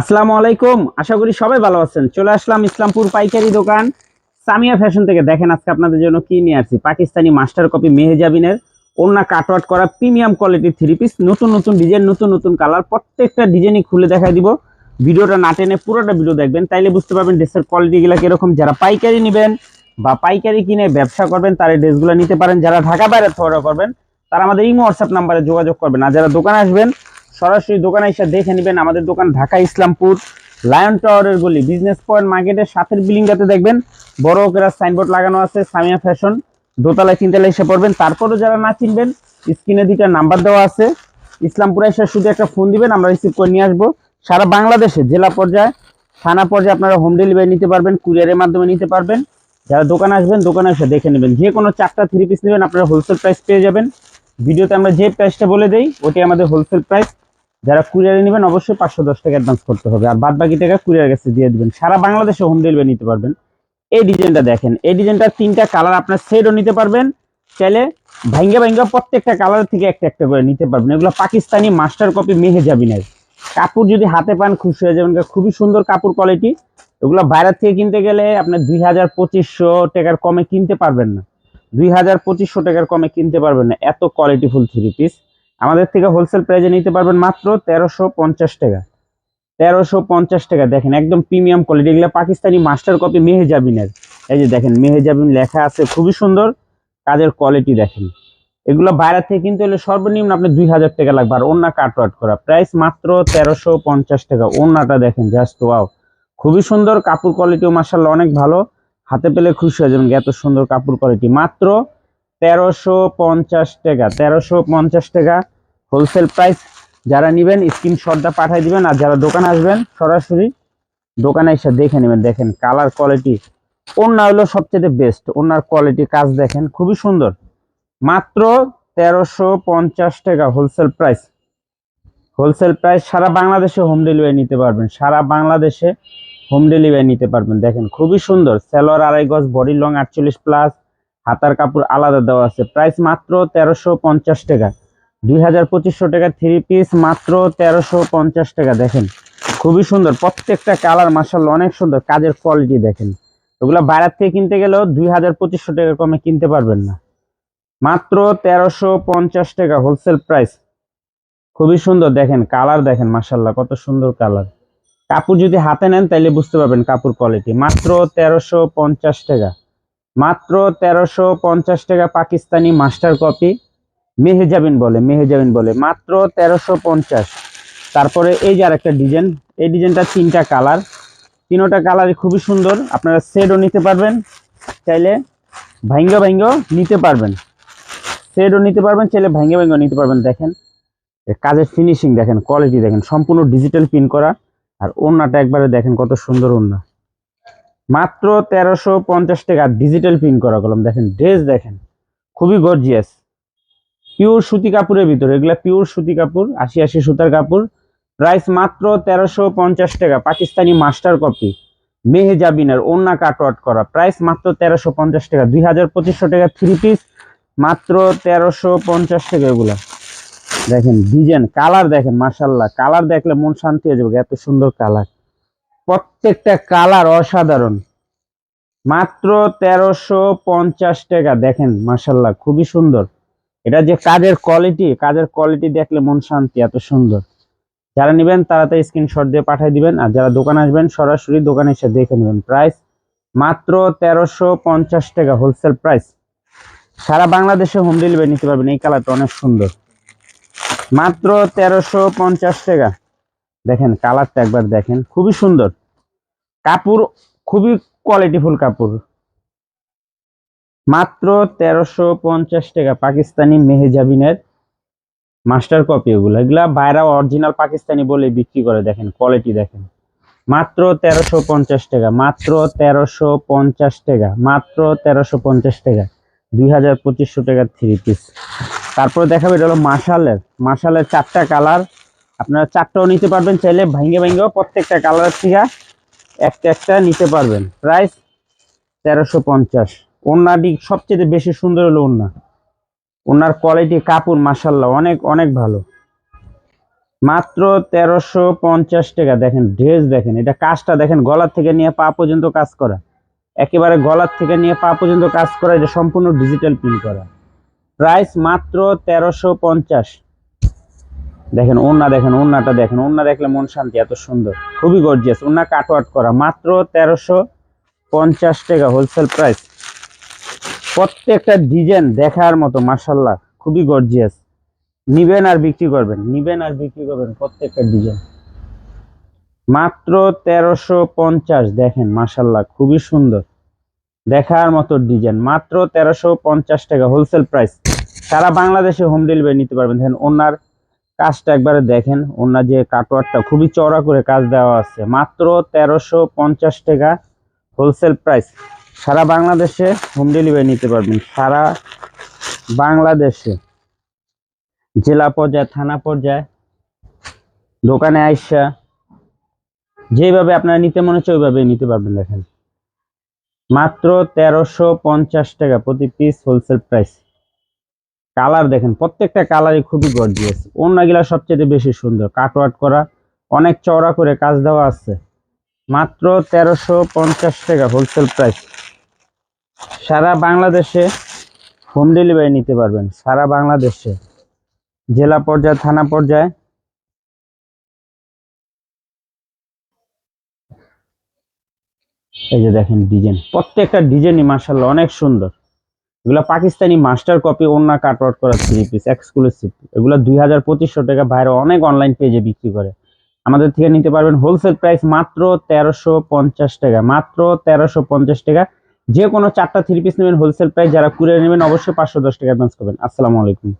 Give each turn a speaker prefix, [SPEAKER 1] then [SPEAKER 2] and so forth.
[SPEAKER 1] আসসালামু আলাইকুম। আশা করি সবাই ভালো আছেন। চলে আসলাম ইসলামপুর পাইকারি দোকান। সামিয়া ফ্যাশন থেকে দেখেন আজকে আপনাদের জন্য কি নিয়ে আসছি। পাকিস্তানি মাস্টার কপি মেহেজাবিনের ওড়না কাটওয়াট করা প্রিমিয়াম কোয়ালিটির থ্রি পিস নতুন নতুন ডিজাইন নতুন নতুন কালার প্রত্যেকটা ডিজাইনই খুলে দেখাই দিব। ভিডিওটা না টেনে পুরোটা ভিডিও দেখবেন। তাইলে বুঝতে পারবেন ড্রেসের কোয়ালিটিগুলো কীরকম। যারা পাইকারি নেবেন বা পাইকারি কিনে ব্যবসা করবেন, তারা ড্রেসগুলো নিতে পারেন। যারা ঢাকা বাইরে অর্ডার করবেন, তারা আমাদের ইমো হোয়াটসঅ্যাপ নাম্বারে যোগাযোগ করবেন। আর যারা দোকানে আসবেন সরাসরি দোকানে এসে দেখে নেবেন আমাদের দোকান ঢাকা ইসলামপুর লায়ন টাওয়ারের গলি বিজনেস পয়েন্ট মার্কেটের সাথের বিল্ডিংটাতে দেখবেন। বড় করে সাইনবোর্ড লাগানো আছে, সামিয়া ফ্যাশন দোতলায় তিনতলায় এসে পড়বেন। তারপরও যারা না চিনবেন স্ক্রিনে দুইটা নাম্বার দেওয়া আছে। ইসলামপুরে এসে শুধু একটা ফোন দিবেন, আমরা রিসিভ করে নিয়ে আসব। সারা বাংলাদেশে, জেলা পর্যায়ে, থানা পর্যায়ে আপনারা হোম ডেলিভারি নিতে পারবেন কুরিয়ারের মাধ্যমে নিতে পারবেন। যারা দোকানে আসবেন, দোকানে এসে দেখে নেবেন। যে কোনো চারটা থ্রি পিস নেবেন, আপনারা হোলসেল প্রাইস পেয়ে যাবেন। ভিডিওতে আমরা যে প্রাইসটা বলে দেই ওটি আমাদের হোলসেল প্রাইস যারা কুরিয়ারে নেবেন অবশ্যই পাঁচশো দশ টাকা অ্যাডভান্স করতে হবে। আর বাদ বাকি টাকা কুরিয়ার কাছে দিয়ে দেবেন। সারা বাংলাদেশে হোম ডেলিভারি নিতে পারবেন। এই ডিজাইনটা দেখেন। এই ডিজাইনটার তিনটা কালার আপনার সেটও নিতে পারবেন। চাইলে ভাঙ্গা ভাঙ্গা প্রত্যেকটা কালার থেকে একটা একটা করে নিতে পারবেন। এগুলো পাকিস্তানি মাস্টার কপি মেহে যাবিনের কাপড় যদি হাতে পান, খুশি হয়ে যাবেন। খুবই সুন্দর কাপড় কোয়ালিটি এগুলো বাইরের থেকে কিনতে গেলে আপনার দুই হাজার পঁচিশশো টাকার কমে কিনতে পারবেন না। দুই হাজার পঁচিশশো টাকার কমে কিনতে পারবেন না। এত কোয়ালিটিফুল থ্রি পিস আমাদের থেকে হোলসেল প্রাইজে নিতে পারবেন মাত্র তেরোশো পঞ্চাশ টাকা। তেরোশো পঞ্চাশ টাকা, দেখেন একদম প্রিমিয়াম কোয়ালিটি এগুলো পাকিস্তানি মাস্টার কপি মেহেজাবিনের। এই যে দেখেন, মেহেজাবিন লেখা আছে, খুবই সুন্দর। কাজের কোয়ালিটি দেখেন। এগুলো বাইরে থেকে কিন্তু হলে সর্বনিম্ন আপনি দুই হাজার টাকা লাগবে। আর ওন্না কাটওয়াট করা। প্রাইস মাত্র তেরোশো পঞ্চাশ টাকা। ওন্নাটা দেখেন জাস্ট ওয়াও খুবই সুন্দর, কাপড় কোয়ালিটিও মার্শাল্লাহ অনেক ভালো। হাতে পেলে খুশি হয়ে যাবেন, এত সুন্দর কাপড় কোয়ালিটি মাত্র তেরোশো পঞ্চাশ টাকা, তেরোশো পঞ্চাশ টাকা হোলসেল প্রাইস যারা নেবেন স্ক্রিনশটটা পাঠিয়ে দিবেন আর যারা দোকানে আসবেন, সরাসরি দোকানে এসে দেখে নেবেন। দেখেন কালার কোয়ালিটি ওনার হলো সবচেয়ে বেস্ট ওনার কোয়ালিটি কাজ দেখেন, খুবই সুন্দর। মাত্র তেরোশো পঞ্চাশ টাকা হোলসেল প্রাইস হোলসেল প্রাইস সারা বাংলাদেশে হোম ডেলিভারি নিতে পারবেন। সারা বাংলাদেশে হোম ডেলিভারি নিতে পারবেন। দেখেন, খুবই সুন্দর। সেলোয়ার আড়াই গজ বডি লং আটচল্লিশ প্লাস হাতার কাপড় আলাদা দেওয়া আছে। প্রাইস মাত্র তেরোশো পঞ্চাশ টাকা। দুই হাজার পঁচিশশো টাকা থ্রি পিস মাত্র তেরোশো পঞ্চাশ টাকা, দেখেন। খুবই সুন্দর। প্রত্যেকটা কালার মার্শাল অনেক সুন্দর। কাজের কোয়ালিটি দেখেন। ওগুলো বাইরের থেকে কিনতে গেলেও দুই হাজার পঁচিশশো টাকা কমে কিনতে পারবেন না। মাত্র তেরোশো পঞ্চাশ টাকা হোলসেল প্রাইস খুবই সুন্দর। দেখেন কালার দেখেন মার্শাল্লাহ কত সুন্দর কালার কাপড় যদি হাতে নেন তাইলে বুঝতে পারবেন কাপড় কোয়ালিটি মাত্র তেরোশো পঞ্চাশ টাকা। মাত্র তেরোশো পঞ্চাশ টাকা পাকিস্তানি মাস্টার কপি। মেহেজাবিন বলে মেহেজাবিন বলে। মাত্র তেরোশো পঞ্চাশ। তারপরে এই যে আরেকটা ডিজাইন, এই ডিজাইনটা তিনটা কালার। তিনোটা কালারই খুবই সুন্দর। আপনারা সেটও নিতে পারবেন, চাইলে ভাঙ্গা ভাঙ্গাও নিতে পারবেন। সেটও নিতে পারবেন, চাইলে ভাঙ্গা ভাঙ্গাও নিতে পারবেন। দেখেন কাজের ফিনিশিং দেখেন কোয়ালিটি দেখেন, সম্পূর্ণ ডিজিটাল প্রিন্ট করা। আর ওড়নাটা একবারে দেখেন কত সুন্দর ওড়না। মাত্র তেরোশো পঞ্চাশ টাকা ডিজিটাল প্রিন্ট করা কলম। দেখেন ড্রেস দেখেন, খুবই গর্জিয়াস পিওর সুতি কাপড়ের ভিতরে, এগুলা পিওর সুতি কাপড়, আশি আশি সুতার কাপড়। প্রাইস মাত্র তেরোশো পঞ্চাশ টাকা, পাকিস্তানি মাস্টার কপি মেহেজাবিনের ওন্না কাটওয়াট করা। প্রাইস মাত্র তেরোশো পঞ্চাশ টাকা, দুই হাজার পঁচিশশো টাকা থ্রি পিস মাত্র তেরোশো পঞ্চাশ টাকা এগুলা। দেখেন ডিজাইন কালার দেখেন মার্শাল্লাহ কালার দেখলে মন শান্তি হয়ে যাবে, এত সুন্দর কালার প্রত্যেকটা কালার অসাধারণ। মাত্র তেরোশো পঞ্চাশ টাকা, দেখেন মার্শাল্লাহ খুবই সুন্দর। এটা যে কাজের কোয়ালিটি কাজের কোয়ালিটি দেখলে মন শান্তি, এত সুন্দর। যারা নেবেন, তারা তো স্ক্রিনশট দিয়ে পাঠিয়ে দিবেন, আর যারা দোকান আসবেন, সরাসরি দোকানে এসে দেখে নেবেন। প্রাইস মাত্র তেরোশো পঞ্চাশ টাকা হোলসেল প্রাইস সারা বাংলাদেশে হোম ডেলিভারি নিতে পারবেন, এই কালারটা অনেক সুন্দর। মাত্র তেরোশো পঞ্চাশ টাকা। দেখেন কালারটা একবার দেখেন, খুবই সুন্দর। কাপড় খুবই কোয়ালিটিফুল কাপড়। মাত্র তেরোশো পঞ্চাশ টাকা পাকিস্তানি মেহেজাবিনের মাস্টার কপি এগুলো। এগুলা বাইরা অরিজিনাল পাকিস্তানি বলে বিক্রি করে, দেখেন কোয়ালিটি দেখেন। মাত্র তেরোশো পঞ্চাশ টাকা, মাত্র তেরোশো পঞ্চাশ টাকা, মাত্র তেরোশো পঞ্চাশ টাকা, দুই হাজার পঁচিশশো টাকার থ্রি পিস তারপরে দেখাবো এটা হলো মার্শালের মার্শালের চারটা কালার আপনারা চারটাও নিতে পারবেন চাইলে ভাঙ্গে ভাঙ্গেও প্রত্যেকটা কালার থেকে একটা একটা নিতে পারবেন। প্রাইস তেরোশো পঞ্চাশ। ওনাটি সবচেয়ে বেশি সুন্দর হলো ওনা ওনার কোয়ালিটি কাপড় মাসাল্লাহ অনেক অনেক ভালো। মাত্র তেরোশো পঞ্চাশ টাকা। দেখেন, ড্রেস দেখেন, এটা কাজটা দেখেন, গলার থেকে নিয়ে পা পর্যন্ত কাজ করা। একেবারে গলার থেকে নিয়ে পা পর্যন্ত কাজ করা, এটা সম্পূর্ণ ডিজিটাল প্রিন্ট করা। প্রাইস মাত্র তেরোশো পঞ্চাশ। দেখেন ওন্না দেখেন ওন্নাটা দেখেন। ওন্না দেখলে মন শান্তি, এত সুন্দর। খুবই গর্জিয়াস ওন্না কাটওয়ার্ট করা। মাত্র তেরোশো পঞ্চাশ টাকা হোলসেল প্রাইস প্রত্যেকটা ডিজাইন দেখার মতো মার্শাল্লাহ খুবই গর্জিয়াস নিবেন আর বিক্রি করবেন। নিবেন আর বিক্রি করবেন প্রত্যেকটা ডিজাইন মাত্র তেরোশো পঞ্চাশ, দেখেন মার্শাল্লাহ খুবই সুন্দর। দেখার মতো ডিজাইন মাত্র তেরোশো পঞ্চাশ টাকা হোলসেল প্রাইস সারা বাংলাদেশে হোম ডেলিভারি নিতে পারবেন। দেখেন ওনার কাজটা একবারে দেখেন, ওনার যে কাটোয়ারটা খুবই চড়া করে কাজ দেওয়া আছে। মাত্র তেরোশো পঞ্চাশ টাকা হোলসেল প্রাইস সারা বাংলাদেশে হোম ডেলিভারি নিতে পারবেন, সারা বাংলাদেশে। জেলা পর্যায়ে, থানা পর্যায়ে, দোকানে আইসা যেভাবে আপনারা নিতে মনে হচ্ছে ওইভাবে নিতে পারবেন, দেখেন। মাত্র তেরোশো পঞ্চাশ টাকা প্রতি পিস হোলসেল প্রাইস কালার দেখেন, প্রত্যেকটা কালারই খুবই গর্জিয়াস অন্যগুলা সবচেয়ে বেশি সুন্দর কাটওয়ার্ট করা, অনেক চওড়া করে কাজ দেওয়া আছে। মাত্র তেরোশো পঞ্চাশ টাকা হোলসেল প্রাইস সারা বাংলাদেশে হোম ডেলিভারি নিতে পারবেন, সারা বাংলাদেশে। জেলা পর্যায়ে, থানা পর্যায়ে। এই যে দেখেন ডিজাইন প্রত্যেকটা ডিজাইনই মার্শাল্লাহ অনেক সুন্দর। এগুলো পাকিস্তানি মাস্টার কপি অন্য কাটওয়ার্ট করা থ্রি পিস এক্সক্লুসিভ এগুলো দুই হাজার পঁচিশশো টাকা বাইরে অনেক অনলাইন পেজে বিক্রি করে। আমাদের থেকে নিতে পারবেন হোলসেল প্রাইস মাত্র তেরোশো পঞ্চাশ টাকা, মাত্র তেরোশো পঞ্চাশ টাকা। যে কোনো চারটা থ্রি পিস নেবেন হোলসেল প্রাইস যারা কুড়ে নেবেন, অবশ্যই পাঁচশো দশ টাকা অ্যাডভান্স করবেন। আসসালামু আলাইকুম।